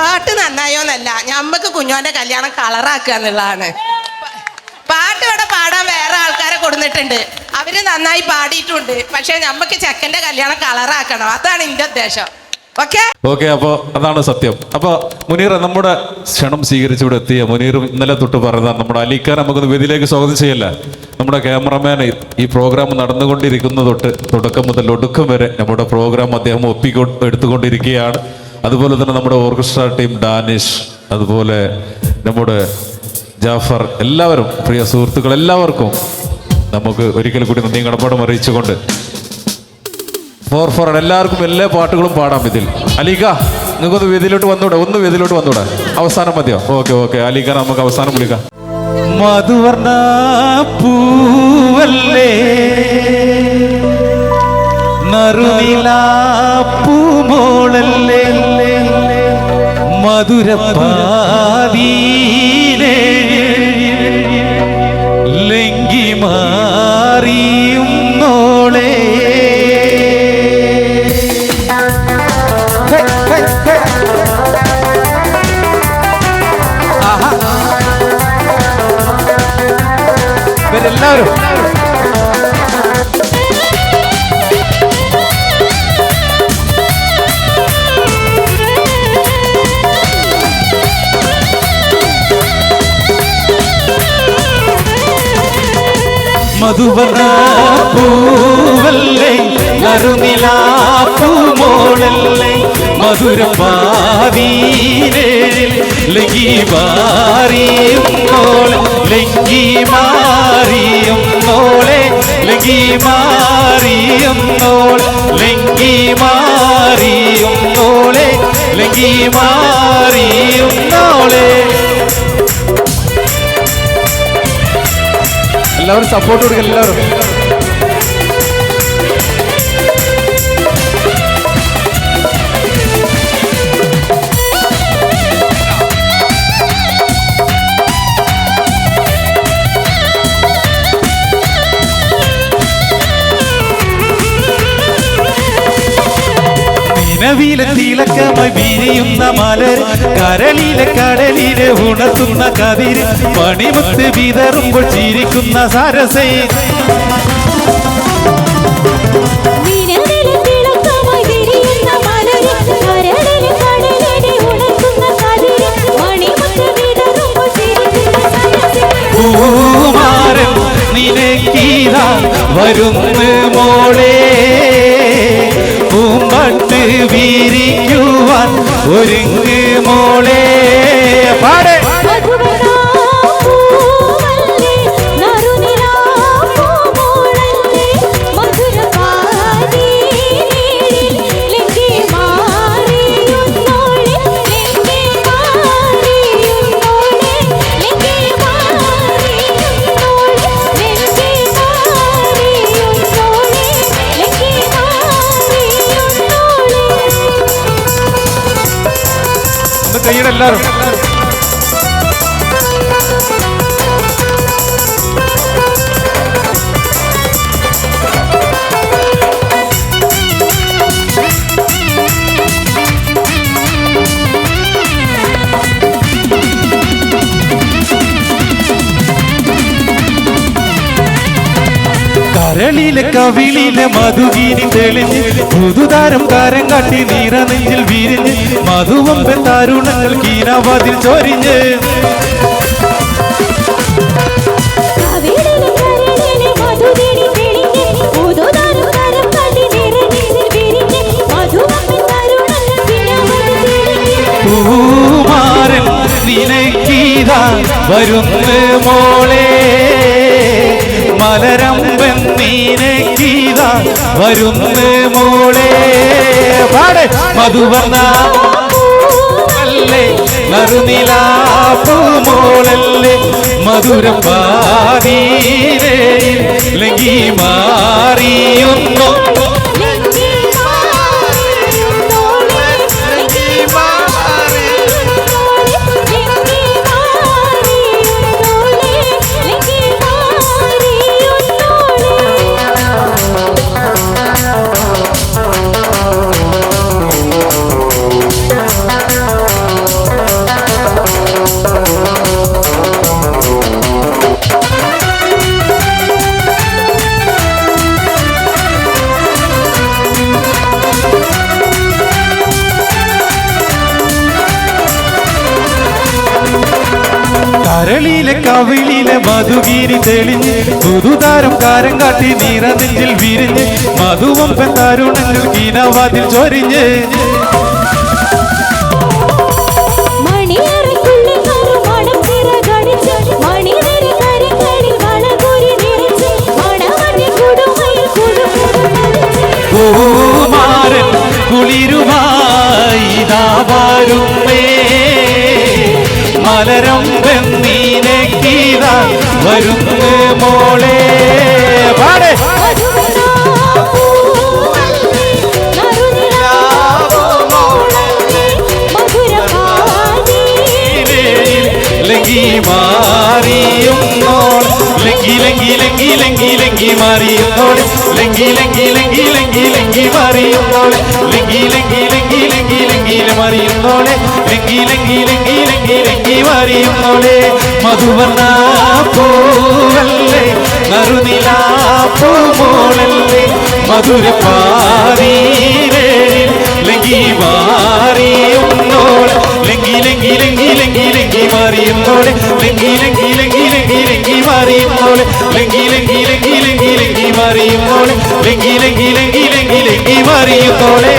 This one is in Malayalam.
പാട്ട് നന്നായോന്നല്ല. ഞമ്മക്ക് കുഞ്ഞോന്റെ കല്യാണം കളറാക്കുക എന്നുള്ളതാണ്. പാട്ട് ഇവിടെ പാടാൻ വേറെ ആൾക്കാരെ കൊടുത്തിട്ടുണ്ട് അവർ നന്നായി പാടിയിട്ടുണ്ട്. പക്ഷെ ഞമ്മക്ക് ചെക്കന്റെ കല്യാണം കളറാക്കണം. അതാണ് എന്റെ ഉദ്ദേശം. ഓക്കെ? ഓക്കെ അപ്പോൾ അതാണ് സത്യം. അപ്പോൾ മുനീർ നമ്മുടെ ക്ഷണം സ്വീകരിച്ച് ഇവിടെ എത്തിയ മുനീർ ഇന്നലെ തൊട്ട് പറഞ്ഞതാണ് നമ്മുടെ അലിഖാൻ നമുക്കൊന്ന് വേദിയിലേക്ക് സ്വാഗതം ചെയ്യല്ല? നമ്മുടെ ക്യാമറമാൻ ഈ പ്രോഗ്രാം നടന്നുകൊണ്ടിരിക്കുന്ന തൊട്ട് തുടക്കം മുതൽ ഒടുക്കം വരെ നമ്മുടെ പ്രോഗ്രാം അദ്ദേഹം ഒപ്പിക്കൊ എടുത്തുകൊണ്ടിരിക്കുകയാണ്. അതുപോലെ തന്നെ നമ്മുടെ ഓർക്കസ്ട്ര ടീം ഡാനിഷ് അതുപോലെ നമ്മുടെ ജാഫർ എല്ലാവരും പ്രിയ സുഹൃത്തുക്കൾ എല്ലാവർക്കും നമുക്ക് ഒരിക്കൽ കൂടി നന്ദിയും കടപ്പാടും അറിയിച്ചുകൊണ്ട് ഫോർ ഫോർ എല്ലാവർക്കും എല്ലാ പാട്ടുകളും പാടാം ഇതിൽ. അലിക നിങ്ങൾക്കൊന്ന് വേദിയിലോട്ട് വന്നൂടെ? ഒന്ന് വേദിയിലോട്ട് വന്നൂടെ? അവസാനം മതിയോ? Okay okay. അലിക നമുക്ക് അവസാനം വിളിക്കാം. മധുവർണ പൂവല്ലേ? നറുനില പൂമോളല്ലേ മധുരപ്പാതീലേ മധുവർണ പൂവല്ലേ? നറുനിലാപ്പൂമോളല്ലേ മധുരപാതീരേഴിൽ ലങ്കി മാറിയും മോളെ. ലങ്കി മാറിയും മോളെ. ലങ്കി മാറിയും മോളെ. ലങ്കി മാറിയും മോളെ. ലങ്കി മാറിയും നോളെ എല്ലാവരും സപ്പോർട്ട് കൊടുക്കുക എല്ലാവരും. നിലവിലെ തിലക്കമായി വിരിയുന്ന മലർ കരളിലെ കടലിലെ ഉണർത്തുന്ന കതിര് പണിമുത്ത് വിതറുമ്പോൾ ചിരിക്കുന്ന സരസേ. നിലവിലെ ഒരുങ്ങ് മോളെ മാറിയുന്നോളെ. കരളിലെ കവിളിലെ മധുഗിരി തെളിഞ്ഞ് പുതുതാരം താരം കാട്ടി നീറ നെഞ്ചിൽ വിരിഞ്ഞ് മധുവമ്പൻ താരുണങ്ങൾ കീനാവാതിൽ ചൊരിഞ്ഞ്. നിനക്കീതാ വരുന്ന് മോളെ. മലരമ്പൻ നീനക്കീതാ വരുന്ന മോളെ. പാടെ. മധുവർണ നറുനിലാപ്പൂമോളല്ലേ മധുരം പാതീരയിൽ ലങ്കി മാറിയുന്നു കവിളിലെ മധുഗീരി തെളിഞ്ഞ് പുതുതാരം കാരം കാട്ടി നീറനെഞ്ചിൽ വിരിഞ്ഞ് മധുവമ്പൻ പെന്താരുണങ്ങൾ കീനവാതിൽ ചൊരിഞ്ഞ്. കുളിരുമായി മലരം വെന്നീനക്കീത വരുന്നു മോളെ പാടേ. ലങ്കി മധുവർണ പൂവല്ലേ നറുനിലാ പൂമോളല്ലേ മധുര ലങ്കി മാറിയുന്നോളെ ലങ്കി ലങ്കി ലങ്കി ലങ്കി ലങ്കി മാറിയുന്നോളെ ലങ്കി ലങ്കി ലങ്കി ലങ്കി ലങ്കി മാറിയുന്നോളെ ലങ്കി ലങ്കി ലങ്കി ലങ്കി ലങ്കി മാറിയുന്നോളെ ലങ്കി ലങ്കി ലങ്കി ലങ്കി ലങ്കി മാറിയുന്നോളെ